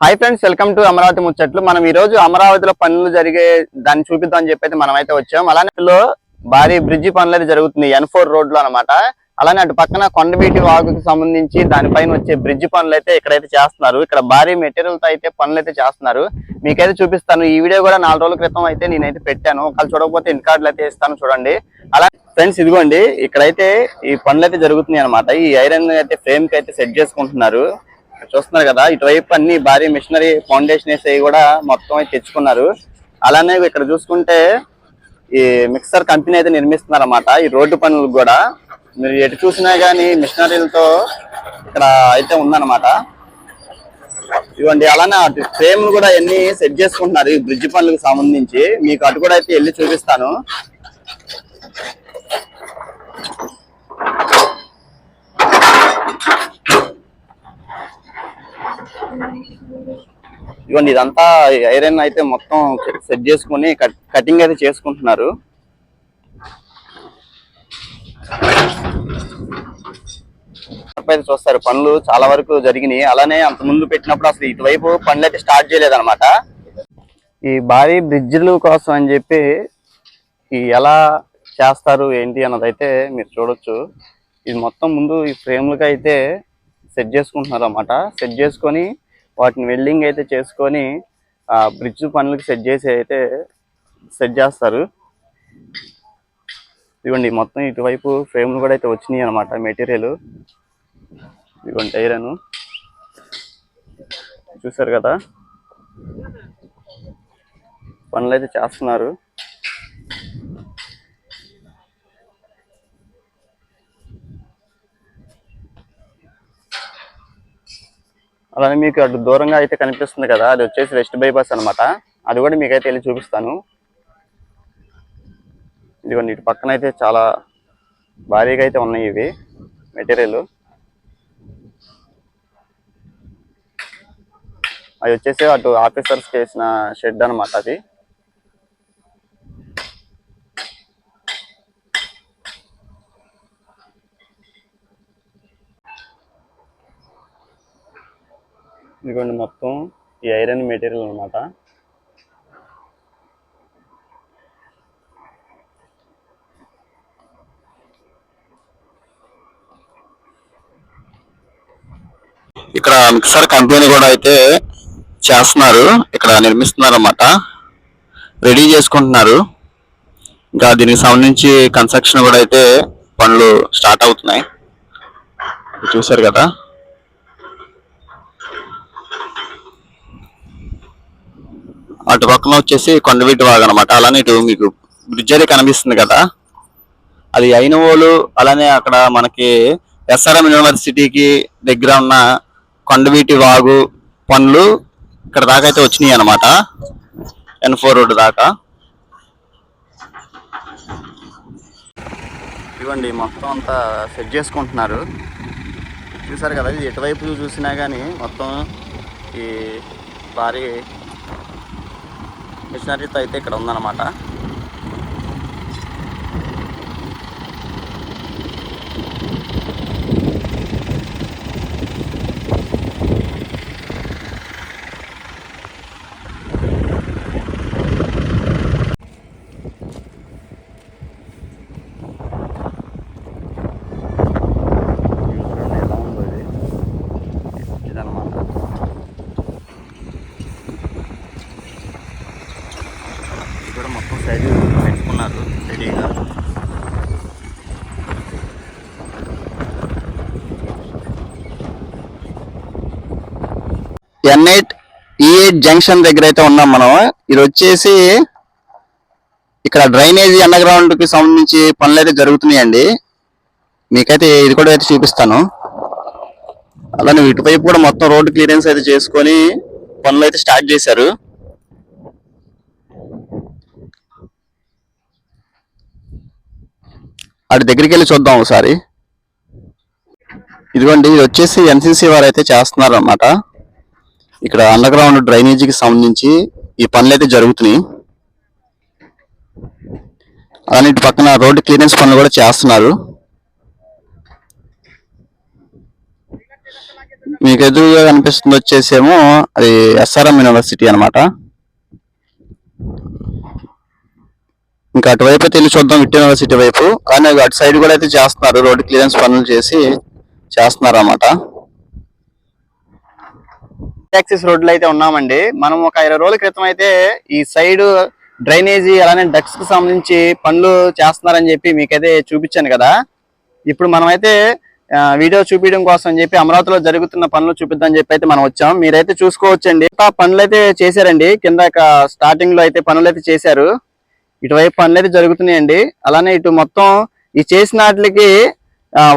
Hi friends welcome to Amaravati ముచ్చట్లు మనం ఈ రోజు అమరావతిలో పనులు జరిగే దాన్ని చూపిద్దాం అని చెప్పి అయితే మనం అయితే వచ్చాం. అలానే భారీ బ్రిడ్జి పనులు అయితే జరుగుతుంది ఎన్ ఫోర్ రోడ్లో అనమాట అలానే అటు పక్కన కొండవీటి వాగుకి సంబంధించి దానిపైన వచ్చే బ్రిడ్జి పనులు అయితే ఇక్కడైతే చేస్తున్నారు. ఇక్కడ భారీ మెటీరియల్తో అయితే పనులు అయితే చేస్తున్నారు. మీకైతే చూపిస్తాను. ఈ వీడియో కూడా నాలుగు రోజుల క్రితం అయితే నేనైతే పెట్టాను. ఒకవేళ చూడకపోతే ఇన్ కార్డులు అయితే ఇస్తాను చూడండి. అలా ఫ్రెండ్స్ ఇదిగోండి. ఇక్కడైతే ఈ పనులు అయితే జరుగుతున్నాయి అనమాట ఈ ఐరన్ అయితే ఫ్రేమ్కి అయితే సెట్ చేసుకుంటున్నారు. చూస్తున్నారు కదా ఇటువైపు అన్ని భారీ మిషనరీ ఫౌండేషన్ వేసేవి కూడా మొత్తం అయితే తెచ్చుకున్నారు. అలానే ఇక్కడ చూసుకుంటే ఈ మిక్సర్ కంపెనీ అయితే నిర్మిస్తున్నారు అన్నమాట ఈ రోడ్డు పనులకు కూడా మీరు ఎటు చూసినా కానీ మిషనరీలతో ఇక్కడ అయితే ఉందన్నమాట. ఇవ్వండి అలానే అటు ఫ్రేమ్ కూడా అన్ని సెట్ చేసుకుంటున్నారు. ఈ బ్రిడ్జ్ పనులకు సంబంధించి మీకు అటు కూడా అయితే వెళ్ళి చూపిస్తాను. ఇవ్వండి ఇదంతా ఐరన్ అయితే మొత్తం సెట్ చేసుకుని కటింగ్ అయితే చేసుకుంటున్నారు. అయితే చూస్తారు పనులు చాలా వరకు జరిగినాయి. అలానే అంత ముందు పెట్టినప్పుడు అసలు ఇటువైపు పనులు అయితే స్టార్ట్ చేయలేదన్నమాట. ఈ భారీ బ్రిడ్జిల కోసం అని చెప్పి ఈ ఎలా చేస్తారు ఏంటి అన్నది అయితే మీరు చూడొచ్చు. ఇది మొత్తం ముందు ఈ ఫ్రేమ్లకి అయితే సెట్ చేసుకుంటున్నారు అన్నమాట సెట్ చేసుకొని వాటిని వెల్డింగ్ అయితే చేసుకొని ఆ బ్రిడ్జ్ పనులకు సెట్ చేసి అయితే సెట్ చేస్తారు. ఇదిగోండి మొత్తం ఇటువైపు ఫ్రేమ్లు కూడా అయితే వచ్చినాయి అనమాట మెటీరియల్ ఇదిగోండి టైరను చూసారు కదా? పనులు అయితే చేస్తున్నారు. అలానే మీకు అటు దూరంగా అయితే కనిపిస్తుంది కదా అది వచ్చేసి వెస్ట్ బైపాస్ అన్నమాట. అది కూడా మీకైతే వెళ్ళి చూపిస్తాను. ఇదిగోండి ఇటు పక్కన అయితే చాలా భారీగా అయితే ఉన్నాయి ఇవి మెటీరియల్. అది వచ్చేసి అటు ఆఫీసర్స్కి వేసిన షెడ్ అన్నమాట అది. ఇదిగోండి మొత్తం ఈ ఐరన్ మెటీరియల్ అనమాట ఇక్కడ మిక్సర్ కంపెనీ కూడా అయితే చేస్తున్నారు. ఇక్కడ నిర్మిస్తున్నారు అన్నమాట రెడీ చేసుకుంటున్నారు. ఇంకా దీనికి సంబంధించి కన్స్ట్రక్షన్ కూడా అయితే పనులు స్టార్ట్ అవుతున్నాయి. చూసారు కదా? అటు పక్కన వచ్చేసి కొండవీటి వాగు అనమాట అలానే ఇటు మీకు బ్రిడ్జ్ అయితే కనిపిస్తుంది కదా. అది అయినవోలు అలానే అక్కడ మనకి ఎస్ఆర్ఎం యూనివర్సిటీకి దగ్గర ఉన్న కొండవీటి వాగు పనులు ఇక్కడ దాకా అయితే వచ్చినాయి అనమాట ఎన్ ఫోర్ రోడ్ దాకా. ఇవ్వండి మొత్తం అంతా సెట్ చేసుకుంటున్నారు. చూసారు కదా ఇది ఎటువైపు చూసినా కానీ మొత్తం ఈ భారీ మిషనరీతో అయితే ఇక్కడ ఉందన్నమాట చూడండి ఎలా ఉందో ఇది ఇదన్నమాట ఇది కూడా మొత్తం సైడ్ పెట్టుకున్నారు రెడీగా. N eight E eight junction దగ్గర అయితే ఉన్నాం మనం. ఇది వచ్చేసి ఇక్కడ డ్రైనేజీ అండర్ గ్రౌండ్కి సంబంధించి పనులు అయితే జరుగుతున్నాయండి. మీకైతే ఇది కూడా అయితే చూపిస్తాను. అలానే ఇటువైపు కూడా మొత్తం రోడ్ క్లియరెన్స్ అయితే చేసుకొని పనులు అయితే స్టార్ట్ చేశారు. అటు దగ్గరికి వెళ్ళి చూద్దాం ఒకసారి. ఇదిగోండి ఇది వచ్చేసి ఎన్సీసీ వారు అయితే చేస్తున్నారు అన్నమాట ఇక్కడ అండర్ గ్రౌండ్ డ్రైనేజీకి సంబంధించి ఈ పనులు అయితే జరుగుతున్నాయి. అలానే ఇటు పక్కన రోడ్డు క్లీనెన్స్ పనులు కూడా చేస్తున్నారు. మీకు ఎదురుగా కనిపిస్తుంది వచ్చేసేమో అది ఎస్ఆర్ఎం యూనివర్సిటీ అనమాట ఇంకా అటువైపు అయితే వెళ్ళి చూద్దాం విట్ యూనివర్సిటీ వైపు కానీ అటు సైడ్ కూడా అయితే చేస్తున్నారు రోడ్ క్లియరెన్స్ పనులు చేసి చేస్తున్నారు అన్నమాట యాక్సిస్ రోడ్లు అయితే ఉన్నామండి. మనం ఒక ఇరవై రోజుల క్రితం అయితే ఈ సైడ్ డ్రైనేజీ అలానే డక్స్కి సంబంధించి పనులు చేస్తున్నారని చెప్పి మీకైతే చూపించాను కదా. ఇప్పుడు మనమైతే వీడియో చూపించడం కోసం అని చెప్పి అమరావతిలో జరుగుతున్న పనులు చూపిద్దాం చెప్పి అయితే మనం వచ్చాం. మీరైతే చూసుకోవచ్చండి. ఆ పనులు అయితే చేశారండి. కింద స్టార్టింగ్లో అయితే పనులు అయితే చేశారు. ఇటువైపు పనులు అయితే జరుగుతున్నాయండి. అలానే ఇటు మొత్తం ఈ చేసిన వాటికి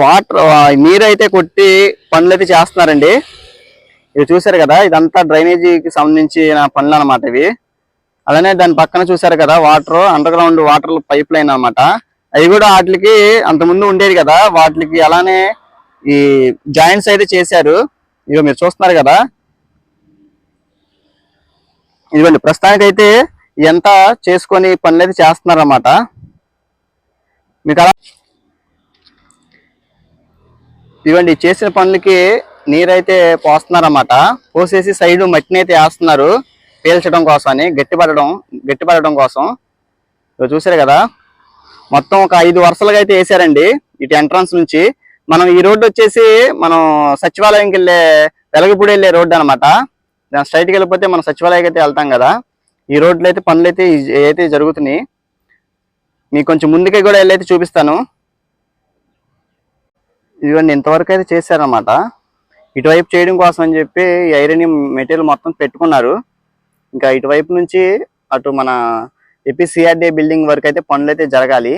వాటర్ నీరు అయితే కొట్టి పనులు అయితే చేస్తున్నారండి. ఇవి చూసారు కదా ఇదంతా డ్రైనేజీకి సంబంధించిన పనులు అనమాట ఇవి. అలానే దాని పక్కన చూసారు కదా water underground water pipeline అనమాట అవి కూడా వాటికి అంతకుముందు ఉండేది కదా వాటికి అలానే ఈ జాయింట్స్ అయితే చేశారు. ఇగో మీరు చూస్తున్నారు కదా. ఇదిగోండి ప్రస్తుతానికి ఎంత చేసుకొని పనులు అయితే చేస్తున్నారన్నమాట. మీకు అలా ఇదిగోండి చేసిన పనులకి నీరైతే పోస్తున్నారన్నమాట. పోసేసి సైడ్ మట్టిని అయితే వేస్తున్నారు. పీల్చడం కోసం అని గట్టిపడడం గట్టిపడడం కోసం. చూసారు కదా? మొత్తం ఒక ఐదు వరుసలుగా అయితే వేసారండి ఇటు ఎంట్రన్స్ నుంచి. మనం ఈ రోడ్డు వచ్చేసి మనం సచివాలయంకి వెళ్ళే వెలగపూడి వెళ్ళే రోడ్డు అనమాట దాని స్ట్రైట్కి వెళ్ళిపోతే మనం సచివాలయంకి అయితే వెళ్తాం కదా. ఈ రోడ్లు అయితే పనులు అయితే అయితే జరుగుతున్నాయి మీకు కొంచెం ముందుకే కూడా వెళ్ళైతే చూపిస్తాను. ఇదిగోండి ఇంతవరకు అయితే చేశారన్నమాట. ఇటువైపు చేయడం కోసం అని చెప్పి ఐరన్ మెటీరియల్ మొత్తం పెట్టుకున్నారు. ఇంకా ఇటువైపు నుంచి అటు మన ఏపీసీఆర్డీ బిల్డింగ్ వరకు అయితే పనులు అయితే జరగాలి.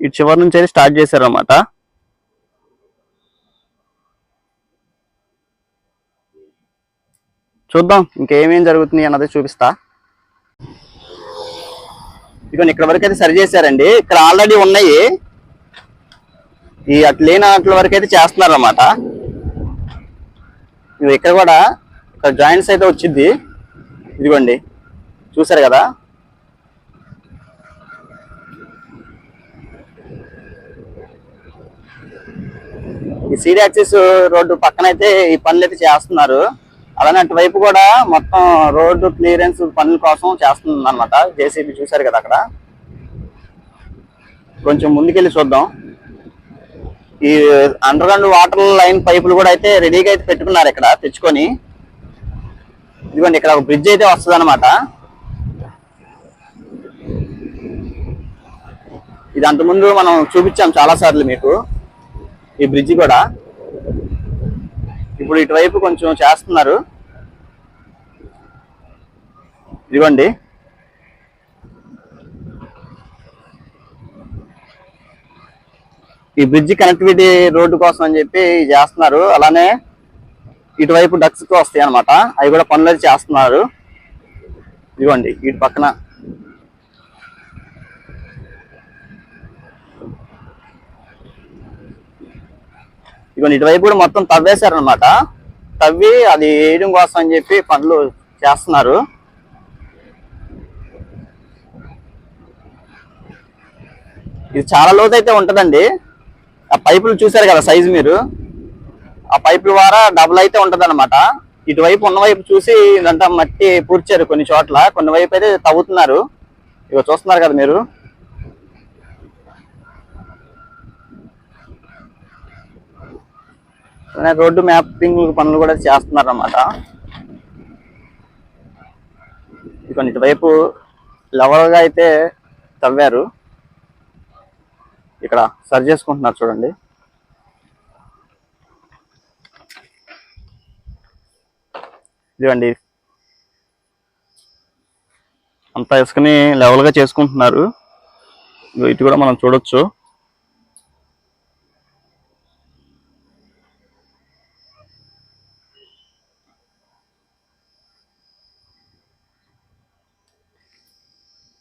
ఇటు చివరి నుంచి అయితే స్టార్ట్ చేశారన్నమాట. చూద్దాం ఇంకేమేం జరుగుతుంది అన్నది చూపిస్తా. ఇక ఇక్కడ వరకు అయితే సరి చేశారండి. ఇక్కడ ఆల్రెడీ ఉన్నాయి. ఈ అటు లేని అట్ల వరకు అయితే చేస్తున్నారు అన్నమాట ఇక్కడ కూడా ఇక్కడ జాయింట్స్ అయితే వచ్చింది ఇదిగోండి చూసారు కదా? ఈ సీడ్ యాక్సిస్ రోడ్డు పక్కన అయితే ఈ పనులు అయితే చేస్తున్నారు. అలానే అటువైపు కూడా మొత్తం రోడ్డు క్లియరెన్స్ పనుల కోసం చేస్తుంది అనమాట జేసీబీ చూసారు కదా అక్కడ. కొంచెం ముందుకెళ్ళి చూద్దాం. ఈ అండర్ గ్రౌండ్ వాటర్ లైన్ పైపులు కూడా అయితే రెడీగా అయితే పెట్టుకున్నారు ఇక్కడ తెచ్చుకొని. ఇదిగోండి ఇక్కడ ఒక బ్రిడ్జ్ అయితే వస్తుంది అనమాట ఇది అంతకుముందు మనం చూపించాం చాలా సార్లు మీకు ఈ బ్రిడ్జి కూడా. ఇప్పుడు ఇటువైపు కొంచెం చేస్తున్నారు. ఇదిగోండి. ఈ బ్రిడ్జ్ కనెక్టివిటీ రోడ్డు కోసం అని చెప్పి చేస్తున్నారు. అలానే ఇటువైపు డక్స్ వస్తాయి అనమాట అవి కూడా పనులు అయితే చేస్తున్నారు. ఇదిగోండి ఇటు పక్కన. ఇదిగోండి ఇటువైపు కూడా మొత్తం తవ్వేశారనమాట తవ్వి అది వేయడం కోసం అని చెప్పి పనులు చేస్తున్నారు. ఇది చాలా లోతు అయితే ఉంటదండి. ఆ పైపులు చూసారు కదా సైజు మీరు? ఆ పైపుల ద్వారా డబుల్ అయితే ఉంటది అనమాట ఇటువైపు ఉన్నవైపు చూసి ఇదంతా మట్టి పూడ్చారు కొన్ని చోట్ల. కొన్ని వైపు అయితే తవ్వుతున్నారు. ఇక చూస్తున్నారు కదా మీరు? రోడ్డు మ్యాపింగ్ పనులు కూడా చేస్తున్నారు అన్నమాట ఇక ఇటువైపు లెవెల్గా అయితే తవ్వారు. ఇక్కడ సరి చేసుకుంటున్నారు చూడండి. ఇదిగోండి. అంతా ఇసుకని లెవెల్గా చేసుకుంటున్నారు. ఇటు కూడా మనం చూడొచ్చు.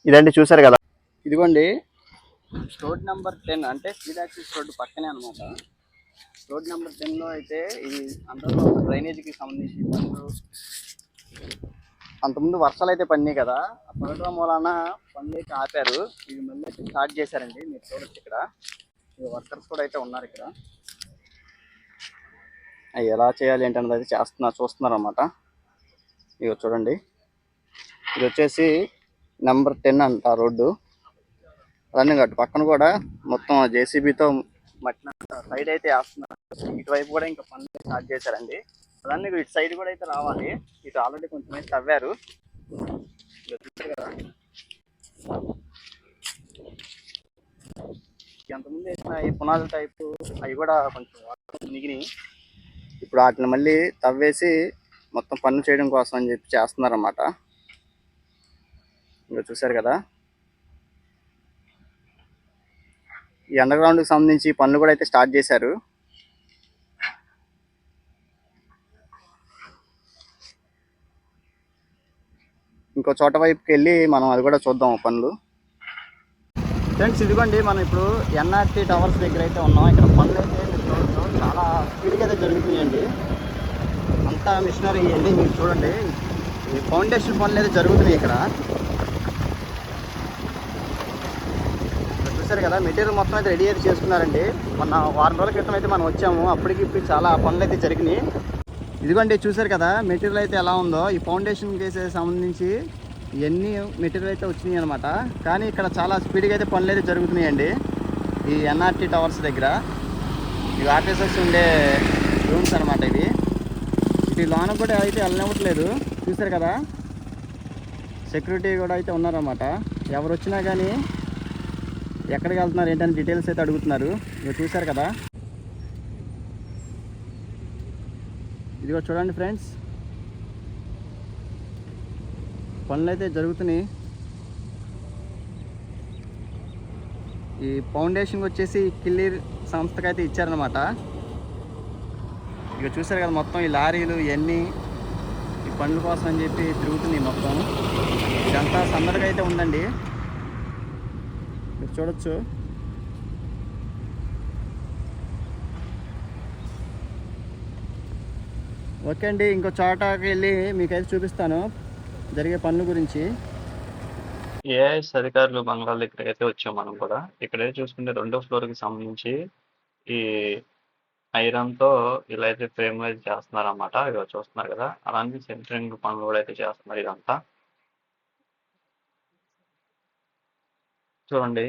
ఇదండి చూసారు కదా. ఇదిగోండి. రోడ్ నెంబర్ టెన్ అంటే స్పీడ్ యాక్సిస్ రోడ్డు పక్కనే అనమాట రోడ్ నెంబర్ టెన్లో అయితే ఈ అంతలో డ్రైనేజీకి సంబంధించి పనులు అంతకుముందు వర్షాలు అయితే పడినాయి కదా ఆ పడటం మూలాన పనులు అయితే ఆపారు. ఇది మళ్ళీ అయితే స్టార్ట్ చేశారండి మీరు చూడొచ్చు ఇక్కడ. వర్కర్స్ కూడా అయితే ఉన్నారు ఇక్కడ. అవి ఎలా చేయాలి ఏంటన్నది అయితే చేస్తున్నారు చూస్తున్నారు అనమాట ఇక చూడండి. ఇది వచ్చేసి నెంబర్ టెన్ అంట రోడ్డు. రన్నింగ్ అటు పక్కన కూడా మొత్తం జేసీబీతో మట్టిన సైడ్ అయితే వేస్తున్నారు. ఇటువైపు కూడా ఇంకా పనులు స్టార్ట్ చేశారండి. అలానే ఇటు సైడ్ కూడా అయితే రావాలి. ఇటు ఆల్రెడీ కొంచెం అయితే తవ్వారు. ఎంతమంది వేసిన ఈ పునాదుల టైపు అవి కూడా కొంచెం వాటర్ మిగిలినాయి. ఇప్పుడు వాటిని మళ్ళీ తవ్వేసి మొత్తం పన్ను చేయడం కోసం అని చెప్పి చేస్తున్నారన్నమాట. ఇంకా చూశారు కదా? ఈ అండర్ గ్రౌండ్కి సంబంధించి పనులు కూడా అయితే స్టార్ట్ చేశారు. ఇంకో చోట వైపుకి వెళ్ళి మనం అది కూడా చూద్దాం ఆ పనులు. ఫ్రెండ్స్ ఇదిగోండి మనం ఇప్పుడు ఎన్ఆర్టీ టవర్స్ దగ్గర అయితే ఉన్నాం. ఇక్కడ పనులు అయితే చూడొచ్చు. చాలా స్పీడ్గా అయితే జరుగుతున్నాయండి. అంతా మిషనరీ అండి మీరు చూడండి. ఈ ఫౌండేషన్ పనులు అయితే జరుగుతున్నాయి ఇక్కడ. ఇక్కడ కదా మెటీరియల్ మొత్తం అయితే రెడీ అయితే చేసుకున్నారండి. మొన్న వారం రోజుల క్రితం అయితే మనం వచ్చాము. అప్పటికి ఇప్పుడు చాలా పనులు అయితే జరిగినాయి. ఇదిగోండి చూసారు కదా మెటీరియల్ అయితే ఎలా ఉందో. ఈ ఫౌండేషన్ కేసు సంబంధించి ఇవన్నీ మెటీరియల్ అయితే వచ్చినాయి అనమాట కానీ ఇక్కడ చాలా స్పీడ్గా అయితే పనులు అయితే జరుగుతున్నాయండి. ఈ ఎన్ఆర్టీ టవర్స్ దగ్గర. ఇవి ఆఫీసర్స్ ఉండే రూమ్స్ అనమాట ఇవి. ఇటు లోన కూడా అయితే వెళ్ళనివ్వట్లేదు చూసారు కదా సెక్యూరిటీ కూడా అయితే ఉన్నారన్నమాట. ఎవరు వచ్చినా కానీ ఎక్కడికి వెళ్తున్నారు ఏంటని డీటెయిల్స్ అయితే అడుగుతున్నారు. మీరు చూసారు కదా. ఇదిగో చూడండి ఫ్రెండ్స్ పనులు అయితే జరుగుతున్నాయి. ఈ ఫౌండేషన్ వచ్చేసి కిల్లీర్ సంస్థకి అయితే ఇచ్చారనమాట ఇక చూసారు కదా మొత్తం ఈ లారీలు ఇవన్నీ ఈ పనుల కోసం అని చెప్పి తిరుగుతున్నాయి మొత్తం. ఇదంతా సందడిగా అయితే ఉందండి. మీరు చూడొచ్చు. ఓకే అండి ఇంకో చోటకి వెళ్ళి మీకైతే చూపిస్తాను. జరిగే పనుల గురించి. ఏఐఎస్ అధికారులు బంగ్లా దగ్గర అయితే వచ్చాం మనం కూడా. ఇక్కడైతే చూసుకుంటే రెండో ఫ్లోర్కి సంబంధించి ఈ ఐరన్తో ఇలా అయితే ఫ్రేమ్ అయితే చేస్తున్నారు అన్నమాట ఇక చూస్తున్నారు కదా. అలానే సెంటరింగ్ పనులు కూడా అయితే చేస్తున్నారు ఇదంతా. చూడండి.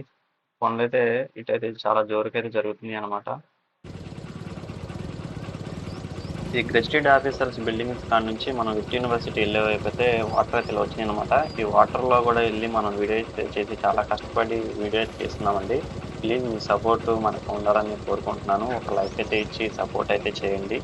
పనులు అయితే ఇటైతే చాలా జోరుకైతే జరుగుతుంది అనమాట ఈ గెస్టెడ్ ఆఫీసర్స్ బిల్డింగ్స్ కాడ నుంచి మనం విట్ యూనివర్సిటీ వెళ్ళే వైపు అయితే వాటర్ అయితే వచ్చినాయి అనమాట ఈ వాటర్లో కూడా వెళ్ళి మనం వీడియో అయితే చేసి చాలా కష్టపడి వీడియో అయితే చేస్తున్నామండి. ప్లీజ్ మీ సపోర్ట్ మనకు ఉండాలని కోరుకుంటున్నాను. ఒక లైక్ అయితే ఇచ్చి సపోర్ట్ అయితే చేయండి.